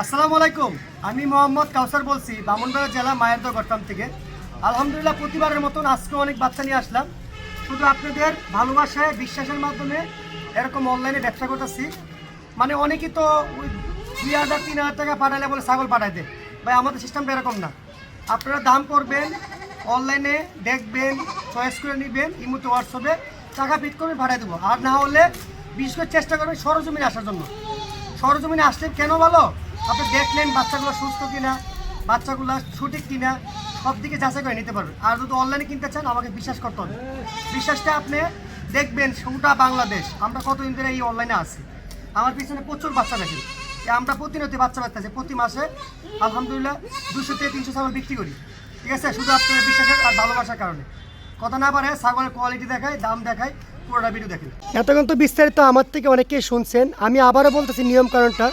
আসসালামু আলাইকুম। আমি মোহাম্মদ কাউসার বলছি বামনবাড়া জেলা মায়েরদা গড়তাম থেকে। আলহামদুলিল্লাহ, প্রতিবারের মতন আজকে অনেক বাচ্চা নিয়ে আসলাম। শুধু আপনাদের ভালোবাসায়, বিশ্বাসের মাধ্যমে এরকম অনলাইনে ব্যবসা করতেছি। মানে অনেকেই তো ওই দুই হাজার, তিন হাজার টাকা পাঠালে বলে ছাগল পাঠাই দেয়। ভাই, আমাদের সিস্টেমটা এরকম না। আপনারা দাম করবেন অনলাইনে দেখবেন চয়েস করে নেবেন ইমুতে হোয়াটসঅ্যাপে টাকা পিট করে পাঠিয়ে দেবো। আর না হলে বিশেষ করে চেষ্টা করবেন সরজমিনে আসার জন্য। সরজমিনে আসলে কেন ভালো? আপনি দেখলেন বাচ্চাগুলো সুস্থ কিনা, বাচ্চাগুলো সঠিক কিনা, সব দিকে যাচাই করে নিতে পারবেন। আর যদি অনলাইনে কিনতে চান, আমাকে বিশ্বাস করতে হবে। বিশ্বাসটা আপনি দেখবেন গোটা বাংলাদেশ। আমরা কতদিন ধরে এই অনলাইনে আছি। আমার পিছনে প্রচুর বাচ্চা দেখেন। এ আমরা প্রতিনিয়ত বাচ্চা বাচ্চা প্রতি মাসে, আলহামদুলিল্লাহ, দুশো থেকে তিনশো ছাগল বিক্রি করি। ঠিক আছে? শুধু আপনার বিশ্বাসের আর ভালোবাসার কারণে। কথা না পারে ছাগলের কোয়ালিটি দেখায়, দাম দেখায়, পুরোটা ভিডিও দেখেন। এতক্ষণ তো বিস্তারিত আমার থেকে অনেকেই শুনছেন। আমি আবারও বলতেছি নিয়ম কারণটা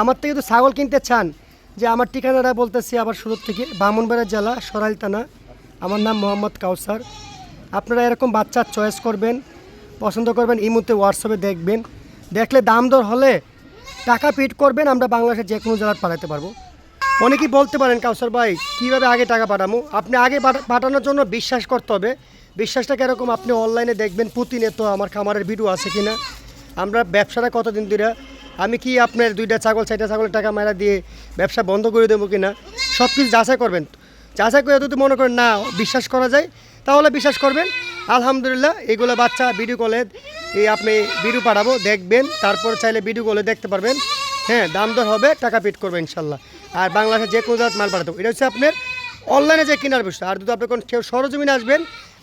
আমার থেকে তো ছাগল কিনতে চান, যে আমার ঠিকানাটা বলতেছি আবার শুরু থেকে, বামনবাড়া জেলা, সরাইল থানা। আমার নাম মোহাম্মদ কাউসার। আপনারা এরকম বাচ্চার চয়েস করবেন, পছন্দ করবেন ইমুতে হোয়াটসঅ্যাপে দেখবেন। দেখলে দাম দর হলে টাকা পেড করবেন, আমরা বাংলাদেশের যে কোনো জেলায় পাঠাতে পারব। অনেকেই বলতে পারেন, কাউসার ভাই, কীভাবে আগে টাকা পাঠাবো? আপনি আগে পাঠানোর জন্য বিশ্বাস করতে হবে। বিশ্বাসটা কীরকম? আপনি অনলাইনে দেখবেন প্রতিনিয়ত আমার খামারের ভিডিও আছে কিনা। আমরা ব্যবসাটা কতদিন ধরে আমি কি আপনার দুইটা ছাগল, চারটা ছাগলের টাকা মারা দিয়ে ব্যবসা বন্ধ করে দেবো কিনা? সব কিছু যাচাই করবেন। যাচাই করে যদি মনে করেন, না, বিশ্বাস করা যায়, তাহলে বিশ্বাস করবেন। আলহামদুলিল্লাহ, এগুলো বাচ্চা ভিডিও কলে, এই আপনি ভিডিও পাঠাবো, দেখবেন, তারপর চাইলে ভিডিও কলে দেখতে পারবেন। হ্যাঁ দাম দর হবে, টাকা পেড করবে ইনশাল্লাহ। আর বাংলাদেশে যে কোনো জায়গায় মাল পাঠাতে এটা হচ্ছে আপনার অনলাইনে যে কেনার বিষয় আর যদি আপনি কোনো কেউ সরজমিনে আসবেন,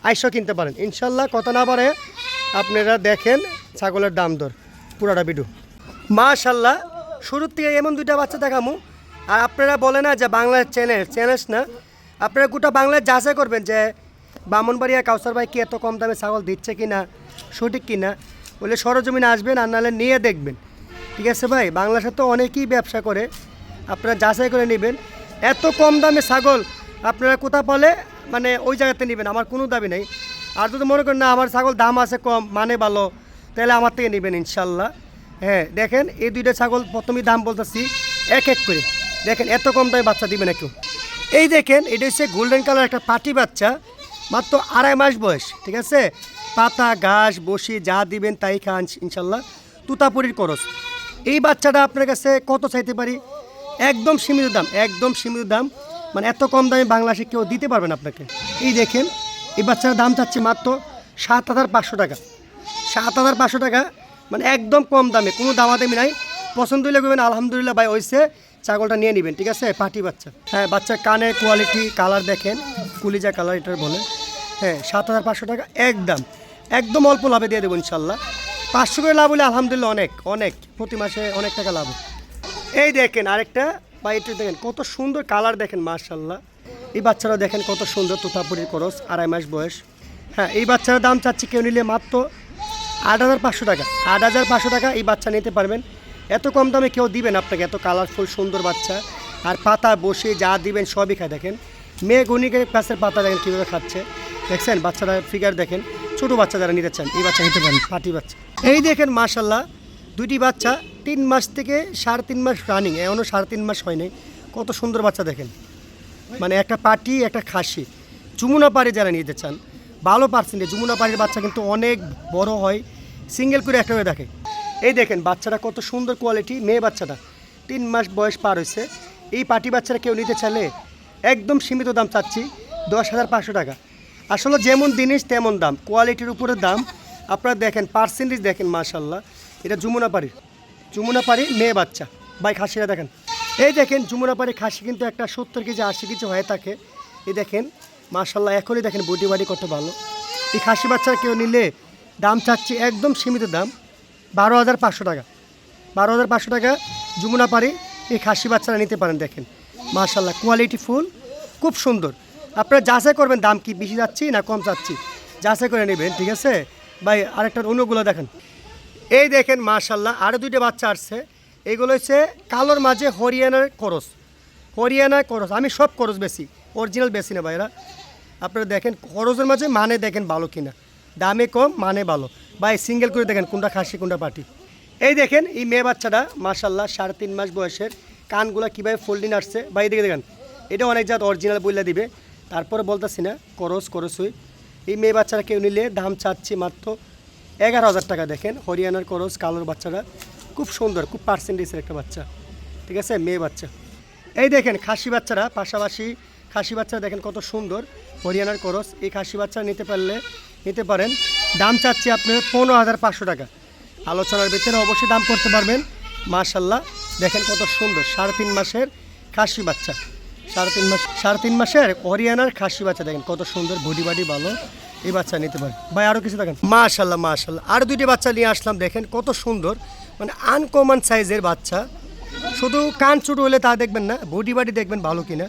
আইসা কিনতে পারেন। ইনশাল্লাহ, কথা না পারে আপনারা দেখেন ছাগলের দাম দর, পুরাটা ভিডিও। মাশাল্লাহ শুরুর থেকে এমন দুইটা বাচ্চা দেখামু। আর আপনারা বলে না যে বাংলার চ্যানেল চ্যানেল না। আপনারা গোটা বাংলায় যাচাই করবেন যে বামনবাড়িয়া কাউসার ভাই কি এত কম দামে ছাগল দিচ্ছে কি না সঠিক কি না বলে সরজমিনে আসবেন আর নাহলে নিয়ে দেখবেন। ঠিক আছে ভাই? বাংলাদেশে তো অনেকেই ব্যবসা করে, আপনারা যাচাই করে নেবেন। এত কম দামে ছাগল আপনারা কোথা বলে মানে ওই জায়গাতে নেবেন, আমার কোনো দাবি নেই। আর যদি মনে করেন না, আমার ছাগল দাম আছে কম মানে ভালো, তাহলে আমার থেকে নেবেন ইনশাল্লাহ হ্যাঁ দেখেন এই দুইটা ছাগল প্রথমেই দাম বলতেছি এক এক করে। দেখেন, এত কম দামে বাচ্চা দিবে না কেউ এই দেখেন, এটা হচ্ছে গোল্ডেন কালার একটা পাটি বাচ্চা, মাত্র আড়াই মাস বয়স, ঠিক আছে? পাতা, ঘাস, বসি, যা দিবেন তাই খান, ইনশাল্লাহ। তুতাপুরির করস এই বাচ্চাটা আপনার কাছে কত চাইতে পারি? একদম সীমিত দাম, একদম সীমিত দাম। মানে এত কম দামে বাংলাদেশে কেউ দিতে পারবেন আপনাকে। এই দেখেন, এই বাচ্চার দাম চাচ্ছে মাত্র সাত হাজার পাঁচশো টাকা। সাত হাজার পাঁচশো টাকা মানে একদম কম দামে, কোনো দামাদামি নাই। পছন্দ হলে করবেন আলহামদুলিল্লাহ ভাই ওইসে ছাগলটা নিয়ে নেবেন, ঠিক আছে? পাটি বাচ্চা। হ্যাঁ বাচ্চার কানের কোয়ালিটি কালার দেখেন, কুলিজা কালার এটার বলে হ্যাঁ সাত হাজার পাঁচশো টাকা একদম একদম অল্প লাভে দিয়ে দেবো ইনশাল্লাহ। পাঁচশো করে লাভ হলে আলহামদুলিল্লাহ অনেক অনেক, প্রতি মাসে অনেক টাকা লাভ এই দেখেন আরেকটা বা এটা দেখেন, কত সুন্দর কালার দেখেন মার্শাল্লাহ এই বাচ্চারা দেখেন কত সুন্দর তোতাপুরির করস আড়াই মাস বয়স। হ্যাঁ এই বাচ্চার দাম চাচ্ছি কেউ নিলে মাত্র আট হাজার পাঁচশো টাকা। আট হাজার পাঁচশো টাকা এই বাচ্চা নিতে পারবেন। এত কম দামে কেউ দিবেন আপনাকে, এত কালারফুল সুন্দর বাচ্চা। আর পাতা বসে যা দিবেন সবই খায়। দেখেন, মেয়ে গণিকের গাছের পাতা দেখেন কীভাবে খাচ্ছে। দেখছেন, বাচ্চারা ফিগার দেখেন, ছোটো বাচ্চা যারা নিতে চান, এই বাচ্চা নিতে পারেন, পাটি বাচ্চা। এই দেখেন মাশাল্লাহ দুটি বাচ্চা, তিন মাস থেকে সাড়ে তিন মাস রানিং এখনও সাড়ে তিন মাস হয়নি কত সুন্দর বাচ্চা দেখেন। মানে একটা পাটি, একটা খাসি। যমুনা পাড়ি যারা নিতে চান ভালো পার্সেন্টে যমুনা পাড়ির বাচ্চা কিন্তু অনেক বড় হয় সিঙ্গেল করে হয়ে দেখে। এই দেখেন, বাচ্চাটা কত সুন্দর কোয়ালিটি মেয়ে বাচ্চাটা। তিন মাস বয়স পার হয়েছে। এই পাটি বাচ্চারা কেউ নিতে চাইলে একদম সীমিত দাম চাচ্ছি, দশ হাজার পাঁচশো টাকা। আসলে যেমন জিনিস, তেমন দাম। কোয়ালিটির উপরে দাম। আপনারা দেখেন পার্সেন্টেজ দেখেন মাশাল্লাহ এটা যমুনা পাড়ির যমুনা পাড়ি মেয়ে বাচ্চা। ভাই খাসিরা দেখেন। এই দেখেন, যমুনা পাড়ি খাসি কিন্তু একটা সত্তর কেজি, আশি কেজি হয়ে থাকে। এই দেখেন মার্শাল্লাহ এখনই দেখেন বডি বাড়ি কত ভালো। এই খাসি বাচ্চা কেউ নিলে দাম চাচ্ছি একদম সীমিত দাম, বারো হাজার পাঁচশো টাকা। বারো হাজার পাঁচশো টাকা যমুনা পাড়ি এই খাসি বাচ্চারা নিতে পারেন, দেখেন। মার্শাল্লাহ কোয়ালিটি ফুল, খুব সুন্দর। আপনারা যাচাই করবেন দাম কি বেশি যাচ্ছি না কম চাচ্ছি যাচাই করে নেবেন, ঠিক আছে? ভাই, আরেকটার অন্যগুলো দেখেন। এই দেখেন মার্শাল্লাহ আরও দুইটা বাচ্চা আসছে। এগুলো হচ্ছে কালোর মাঝে হরিয়ানার করস হরিয়ানার করস আমি সব করস বেশি অরিজিনাল বেশি না ভাইরা আপনারা দেখেন খরচের মাঝে মানে দেখেন ভালো কিনা। দামে কম মানে ভালো। ভাই সিঙ্গেল করে দেখেন কোনটা খাসি, কোনটা পাটি। এই দেখেন, এই মেয়ে বাচ্চাটা মার্শাল্লাহ সাড়ে তিন মাস বয়সের। কানগুলা কীভাবে ফোল্ডিং আসছে। বা এদিকে দেখেন, এটা অনেক জাত অরিজিনাল বইলা দিবে। তারপরে বলতেছি না করস করসই এই মেয়ে বাচ্চারা কেউ নিলে দাম চাচ্ছি মাত্র এগারো হাজার টাকা, দেখেন। হরিয়ানার করস কালোর বাচ্চারা খুব সুন্দর, খুব পার্সেন্টেজের একটা বাচ্চা। ঠিক আছে? মেয়ে বাচ্চা। এই দেখেন, খাসি বাচ্চারা, পাশাপাশি খাসি বাচ্চারা দেখেন কত সুন্দর। হরিয়ানার করস, এই খাসি বাচ্চা নিতে পারলে, নিতে পারেন। দাম চাচ্ছি আপনার পনেরো হাজার পাঁচশো টাকা। আলোচনার ভিতরে অবশ্যই দাম করতে পারবেন। মাশাল্লাহ, দেখেন কত সুন্দর, সাড়ে তিন মাসের খাসি বাচ্চা। সাড়ে তিন মাস, সাড়ে তিন মাসের হরিয়ানার খাসি বাচ্চা, দেখেন কত সুন্দর বডি বাডি ভালো, এই বাচ্চা নিতে পারেন। ভাই আরও কিছু দেখেন? মাশাল্লাহ মাশাল্লাহ। আর দুইটি বাচ্চা নিয়ে আসলাম, দেখেন কত সুন্দর মানে আনকমন সাইজের বাচ্চা। শুধু কান ছোটো হলে তা দেখবেন না বডি বাডি দেখবেন ভালো কিনা।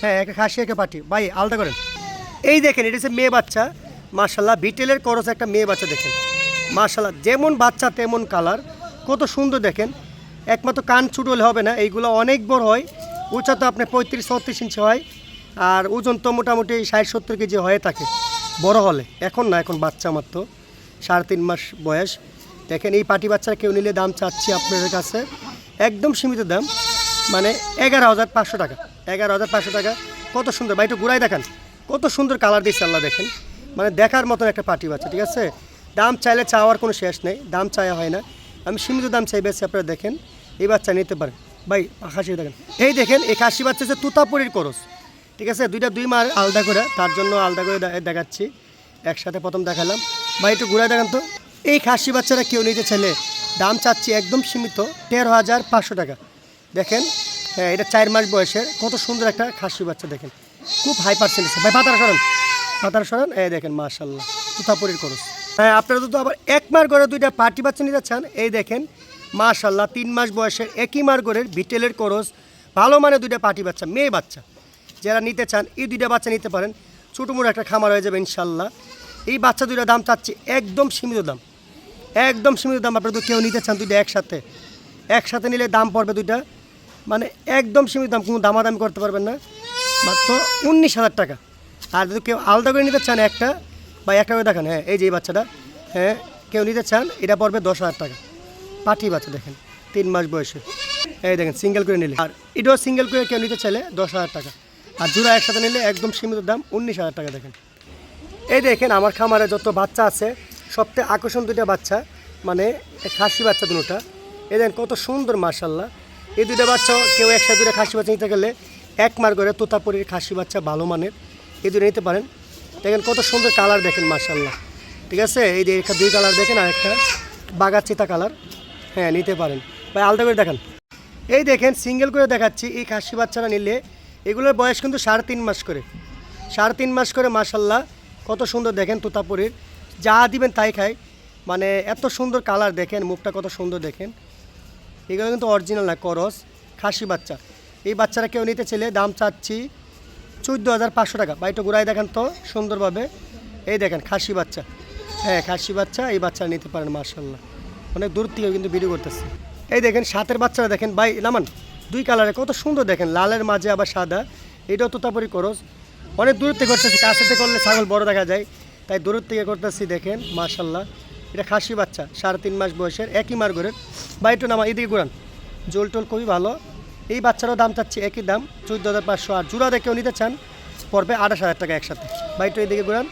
হ্যাঁ একে খাসি, একে পাটি। ভাই আলাদা করেন। এই দেখেন, এটা হচ্ছে মেয়ে বাচ্চা। মাশাল্লাহ বিটেলের করস একটা মেয়ে বাচ্চা দেখেন। মাশাল্লাহ যেমন বাচ্চা, তেমন কালার। কত সুন্দর দেখেন। একমাত্র কান ছোটো হলে হবে না, এইগুলো অনেক বড় হয়। উঁচা তো আপনার পঁয়ত্রিশ, ছত্রিশ ইঞ্চি হয়। আর ওজন তো মোটামুটি ষাট, সত্তর কেজি হয়ে থাকে। বড় হলে, এখন না, এখন বাচ্চা মাত্র সাড়ে তিন মাস বয়স। দেখেন, এই পাটি বাচ্চারা কেউ নিলে দাম চাচ্ছি আপনাদের কাছে। একদম সীমিত দাম। মানে এগারো হাজার পাঁচশো টাকা, এগারো হাজার পাঁচশো টাকা। কত সুন্দর বা একটু ঘুরাই দেখান। কত সুন্দর কালার দিয়েছে আল্লাহ দেখেন। মানে দেখার মতন একটা পাটি বাচ্চা, ঠিক আছে? দাম চাইলে চাওয়ার কোনো শেষ নেই, দাম চাওয়া হয় না। আমি সীমিত দাম চাই বেশি, আপনারা দেখেন। এই বাচ্চা নিতে পারেন ভাই খাসি দেখেন। এই দেখেন, এই খাসি বাচ্চা হচ্ছে তুতাপুরির করস, ঠিক আছে? দুইটা দুই মার আলাদা করে, তার জন্য আলাদা করে দেখাচ্ছি। একসাথে প্রথম দেখালাম। ভাই, একটু ঘুরে দেখান তো। এই খাসি বাচ্চারা কেউ নিতে ছেলে দাম চাচ্ছি একদম সীমিত, তেরো হাজার পাঁচশো টাকা। দেখেন হ্যাঁ এটা চার মাস বয়সের। কত সুন্দর একটা খাসি বাচ্চা, দেখেন। খুব হাই পার্সেন্টেজ ভাই, পাতারা সরান পাতারা সরান এই দেখেন মাশাল্লাহ তুতাপুরির খরচ। হ্যাঁ আপনারা তো আবার এক মার করে দুইটা পার্টি বাচ্চা নিতে চান, এই দেখেন মাশাল্লাহ তিন মাস বয়সের একই মার গড়ের বিটেলের খরচ, ভালো মানে দুইটা পার্টি বাচ্চা, মেয়ে বাচ্চা। যারা নিতে চান, এই দুইটা বাচ্চা নিতে পারেন। ছোটো মোটো একটা খামার হয়ে যাবে ইনশাল্লাহ এই বাচ্চা দুইটা দাম চাচ্ছি একদম সীমিত দাম। একদম সীমিত দাম, আপনারা তো কেউ নিতে চান দুইটা একসাথে। একসাথে নিলে দাম পড়বে দুইটা। মানে একদম সীমিত দাম, কোনো দামাদামি করতে পারবেন না। মাত্র উনিশ হাজার টাকা। আর যদি কেউ আলাদা করে নিতে চান একটা, বা একটা করে দেখান হ্যাঁ এই যে এই বাচ্চাটা হ্যাঁ কেউ নিতে চান, এটা পড়বে দশ হাজার টাকা। পাঠি বাচ্চা দেখেন, তিন মাস বয়সে এই দেখেন সিঙ্গেল করে নিলে। আর এটাও সিঙ্গেল করে কেউ নিতে চাইলে দশ হাজার টাকা। আর জোড়া একসাথে নিলে একদম সীমিত দাম উনিশ হাজার টাকা দেখেন। এই দেখেন, আমার খামারে যত বাচ্চা আছে সবথেকে আকর্ষণ দুইটা বাচ্চা মানে খাসি বাচ্চা দুটোটা এই দেখেন, কত সুন্দর মার্শাল্লাহ এই দুইটা বাচ্চা কেউ একসাথে দুটো খাসি বাচ্চা নিতে গেলে এক মার করে তোতাপুরির খাসি বাচ্চা ভালো মানের। এই দুটো নিতে পারেন। দেখেন কত সুন্দর কালার দেখেন মার্শাল্লাহ ঠিক আছে? এই যে একটা দুই কালার দেখেন, আর একটা বাগাচিতা কালার। হ্যাঁ নিতে পারেন। ভাই, আলাদা করে দেখান। এই দেখেন, সিঙ্গেল করে দেখাচ্ছি, এই খাসি বাচ্চারা নিলে। এগুলোর বয়স কিন্তু সাড়ে তিন মাস করে। সাড়ে তিন মাস করে মাসাল্লাহ কত সুন্দর দেখেন তোতাপুরির। যা দিবেন তাই খায়। মানে এত সুন্দর কালার দেখেন, মুখটা কত সুন্দর দেখেন। এগুলো কিন্তু অরিজিনাল না, করস, খাসি বাচ্চা। এই বাচ্চারা কেউ নিতে চাইলে দাম চাচ্ছি চোদ্দ হাজার পাঁচশো টাকা। বাড়িটা ঘুরাই দেখেন তো সুন্দরভাবে। এই দেখেন, খাসি বাচ্চা। হ্যাঁ খাসি বাচ্চা, এই বাচ্চারা নিতে পারেন মার্শাল্লাহ অনেক দূর থেকে কিন্তু ভিডিও করতেছে। এই দেখেন, সাতের বাচ্চারা দেখেন, ভাই নামান দুই কালারে কত সুন্দর দেখেন, লালের মাঝে আবার সাদা। এটাও তোতাপুরি করস। অনেক দূর থেকে করতেছি, কাছে থেকে করলে ছাগল বড় দেখা যায়। তাই দূর থেকে করতেছি, দেখেন মার্শাল্লাহ এটা খাসি বাচ্চা, সাড়ে তিন মাস বয়সের, একই মার ঘরের। বা একটু নামা, এদিকে ঘুরান। জোল টোল খুবই ভালো। এই বাচ্চারও দাম চাচ্ছে একই দাম, চোদ্দ হাজার পাঁচশো। আর জোড়া দেখেও নিতে চান, পড়বে আঠাশ হাজার টাকা একসাথে। বা একটু এইদিকে ঘুরান।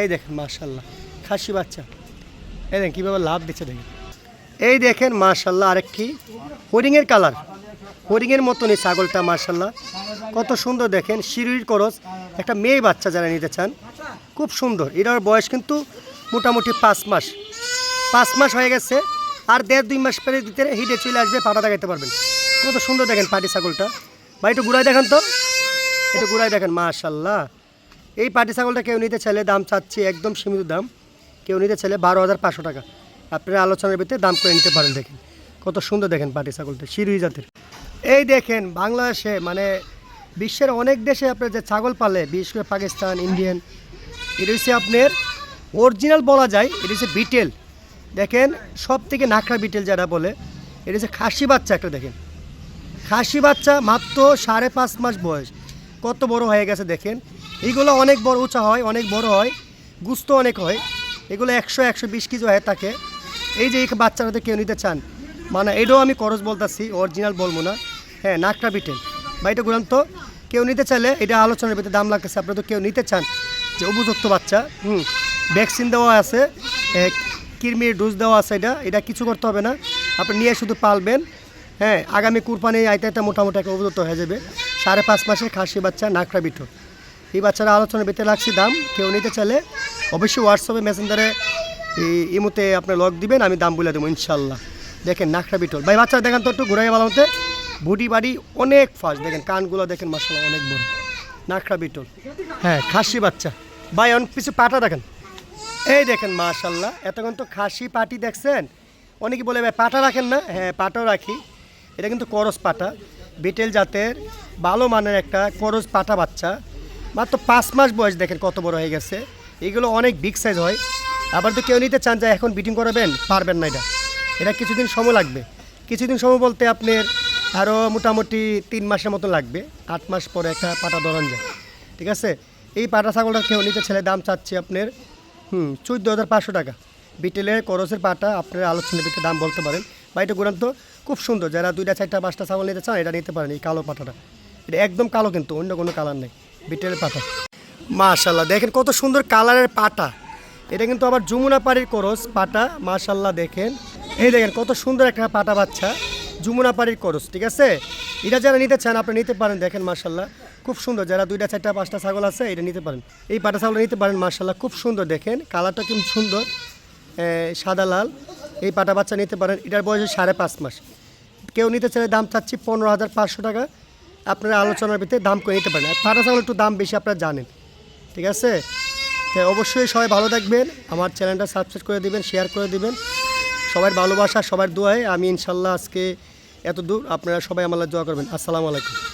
এই দেখেন মার্শাল্লাহ খাসি বাচ্চা। এই দেখেন, কীভাবে লাভ দিচ্ছে দেখেন। এই দেখেন মার্শাল্লাহ আরেক কি? হরিংয়ের কালার। হরিংয়ের মতন এই ছাগলটা মার্শাল্লাহ কত সুন্দর দেখেন, শিরুর করস একটা মেয়ে বাচ্চা যারা নিতে চান, খুব সুন্দর। এটার বয়স কিন্তু মোটামুটি পাঁচ মাস। পাঁচ মাস হয়ে গেছে, আর দেড় দুই মাস পরে দিতে হিটে চলে আসবে পাটা দেখাতে পারবেন। কত সুন্দর দেখেন পাটি ছাগলটা। বা একটু ঘুরাই দেখেন তো। একটু ঘুরাই দেখেন মাশাল্লাহ এই পাটি ছাগলটা কেউ নিতে চাইলে দাম চাচ্ছি একদম সীমিত দাম। কেউ নিতে চাইলে বারো হাজার পাঁচশো টাকা। আপনারা আলোচনার ভিতরে দাম করে নিতে পারেন, দেখেন। কত সুন্দর দেখেন পাটি ছাগলটা শিরুই জাতের। এই দেখেন, বাংলাদেশে মানে বিশ্বের অনেক দেশে আপনার যে ছাগল পালে, বিশেষ করে পাকিস্তান, ইন্ডিয়ান, এটা হচ্ছে আপনার অরিজিনাল বলা যায়, এটা হচ্ছে বিটেল। দেখেন সব থেকে নাখরা বিটেল যারা বলে, এটা হচ্ছে খাসি বাচ্চা একটা, দেখেন। খাসি বাচ্চা মাত্র সাড়ে পাঁচ মাস বয়স। কত বড় হয়ে গেছে দেখেন। এইগুলো অনেক বড় উঁচা হয়, অনেক বড় হয়, গুস্ত অনেক হয়। এগুলো একশো একশো বিশ কেজি হয়ে থাকে। এই যে এই বাচ্চারা তো কেউ নিতে চান মানে এটাও আমি করজ বলতেছি অরিজিনাল বলব না। হ্যাঁ নাকটা বিটেল বা এটা তো। কেউ নিতে চাইলে এটা আলোচনার ভিতরে দাম লাগতেছে। আপনারা তো কেউ নিতে চান, যে উপযুক্ত বাচ্চা, হুম ভ্যাকসিন দেওয়া আছে কৃমির ডোজ দেওয়া আছে এটা এটা কিছু করতে হবে না। আপনি নিয়ে শুধু পালবেন। হ্যাঁ আগামী কুরবানি আইতে আইতে মোটামুটি একটা উপযুক্ত হয়ে যাবে। সাড়ে পাঁচ মাসে খাসি বাচ্চা, নাকড়া বিঠো। এই বাচ্চারা আলোচনার ভিতরে লাগছে, দাম কেউ নিতে চাইলে অবশ্যই হোয়াটসঅ্যাপে মেসেঞ্জারে ইমুতে আপনি লক দিবেন, আমি দাম বলে দেবো ইনশাল্লাহ দেখেন, নাকড়া বিটল ভাই বাচ্চা দেখেন তো একটু ঘুরাই ভালো বানাতে বুটি বাড়ি অনেক ফাস্ট দেখেন, কানগুলো দেখেন মাসাল্লাহ অনেক বড়। নাকড়া বিটল হ্যাঁ খাসি বাচ্চা। ভাই, অনেক কিছু পাটা দেখেন। এই দেখেন মাশাল্লাহ এতক্ষণ তো খাসি পাটি দেখছেন। অনেকে বলে, ভাই, পাটা রাখেন না? হ্যাঁ পাটাও রাখি। এটা কিন্তু করস পাটা। বিটেল জাতের ভালো মানের একটা করস পাটা বাচ্চা। মাত্র পাঁচ মাস বয়স দেখেন কত বড় হয়ে গেছে। এগুলো অনেক বিগ সাইজ হয়। আবার তো কেউ নিতে চান যে এখন বিটিং করাবেন, পারবেন না এটা। এটা কিছুদিন সময় লাগবে। কিছুদিন সময় বলতে আপনার আরও মোটামুটি তিন মাসের মতো লাগবে। আট মাস পরে একটা পাটা ধরান যায়। ঠিক আছে? এই পাটা ছাগলটা কেউ নিতে ছেলে দাম চাচ্ছি আপনার, হুম, চোদ্দ হাজার পাঁচশো টাকা। বিটেলের করসের পাটা আপনার আলোচনা দাম বলতে পারেন। বা এটা গুণান্ত খুব সুন্দর। যারা দুইটা, চারটা, পাঁচটা ছাগল নিতে চান এটা নিতে পারেন এই কালো পাটাটা এটা একদম কালো কিন্তু, অন্য কোনো কালার নেই বিটেলের পাটা মাশাল্লাহ, দেখেন কত সুন্দর কালারের পাটা এটা কিন্তু আবার যমুনা পাড়ির করস পাটা মাশাল্লাহ দেখেন। এই দেখেন কত সুন্দর একটা পাটা বাচ্চা, যমুনা পাড়ির করস, ঠিক আছে? এটা যারা নিতে চান আপনি নিতে পারেন, দেখেন মাশাল্লাহ। খুব সুন্দর, যারা দুইটা, চারটা, পাঁচটা ছাগল আছে, এটা নিতে পারেন। এই পাটা ছাগল নিতে পারেন, মাশাল্লাহ, খুব সুন্দর দেখেন। কালারটা কিন্তু সুন্দর সাদা লাল। এই পাটা বাচ্চা নিতে পারেন, এটার বয়স সাড়ে পাঁচ মাস। কেউ নিতে চাইলে দাম চাচ্ছি পনেরো হাজার পাঁচশো টাকা। আপনারা আলোচনার ভিতরে দাম করে নিতে পারেন। আর পাটা ছাগল একটু দাম বেশি আপনারা জানেন। ঠিক আছে? তো অবশ্যই সবাই ভালো থাকবেন। আমার চ্যানেলটা সাবস্ক্রাইব করে দিবেন, শেয়ার করে দেবেন। সবার ভালোবাসা, সবার দোয়ায়। আমি ইনশাল্লাহ আজকে এত দূর আপনারা সবাই আমার দোয়া করবেন। আসসালামু আলাইকুম।